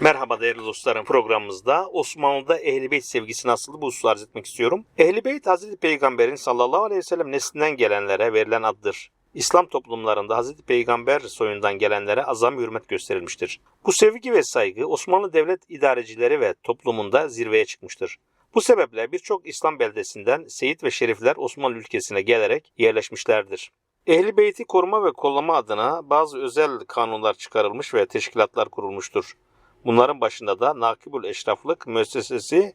Merhaba değerli dostlarım programımızda Osmanlı'da Ehl-i Beyt sevgisi nasıl bu hususu arz etmek istiyorum. Ehl-i Beyt Hazreti Peygamber'in sallallahu aleyhi ve sellem neslinden gelenlere verilen addır. İslam toplumlarında Hazreti Peygamber soyundan gelenlere azam hürmet gösterilmiştir. Bu sevgi ve saygı Osmanlı devlet idarecileri ve toplumunda zirveye çıkmıştır. Bu sebeple birçok İslam beldesinden seyit ve şerifler Osmanlı ülkesine gelerek yerleşmişlerdir. Ehli Beyt'i koruma ve kollama adına bazı özel kanunlar çıkarılmış ve teşkilatlar kurulmuştur. Bunların başında da Nakibül Eşraflık müessesesi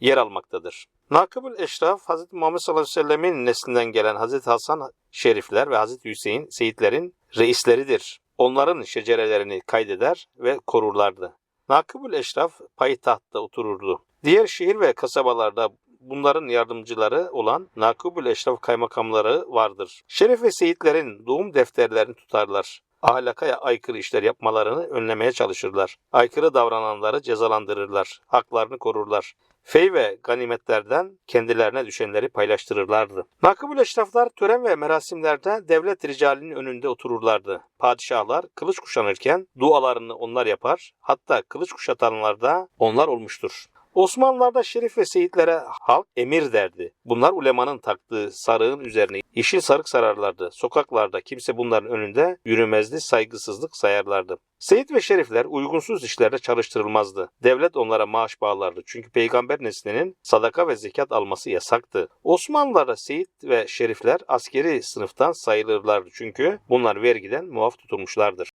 yer almaktadır. Nakibül Eşraf, Hz. Muhammed sallallahu aleyhi ve sellemin neslinden gelen Hz. Hasan Şerifler ve Hz. Hüseyin Seyitlerin reisleridir. Onların şecerelerini kaydeder ve korurlardı. Nakibül Eşraf payitahtta otururdu. Diğer şehir ve kasabalarda bunların yardımcıları olan Nakibül Eşraf kaymakamları vardır. Şerif ve seyitlerin doğum defterlerini tutarlar. Ahlaka aykırı işler yapmalarını önlemeye çalışırlar. Aykırı davrananları cezalandırırlar. Haklarını korurlar. Fey ve ganimetlerden kendilerine düşenleri paylaştırırlardı. Nakibül eşraflar tören ve merasimlerde devlet ricalinin önünde otururlardı. Padişahlar kılıç kuşanırken dualarını onlar yapar, hatta kılıç kuşatanlar da onlar olmuştur. Osmanlılarda şerif ve seyitlere halk emir derdi. Bunlar ulemanın taktığı sarığın üzerine yeşil sarık sararlardı. Sokaklarda kimse bunların önünde yürümezdi, saygısızlık sayarlardı. Seyit ve şerifler uygunsuz işlerde çalıştırılmazdı. Devlet onlara maaş bağlardı. Çünkü peygamber neslinin sadaka ve zekat alması yasaktı. Osmanlılarda seyit ve şerifler askeri sınıftan sayılırlardı. Çünkü bunlar vergiden muaf tutulmuşlardır.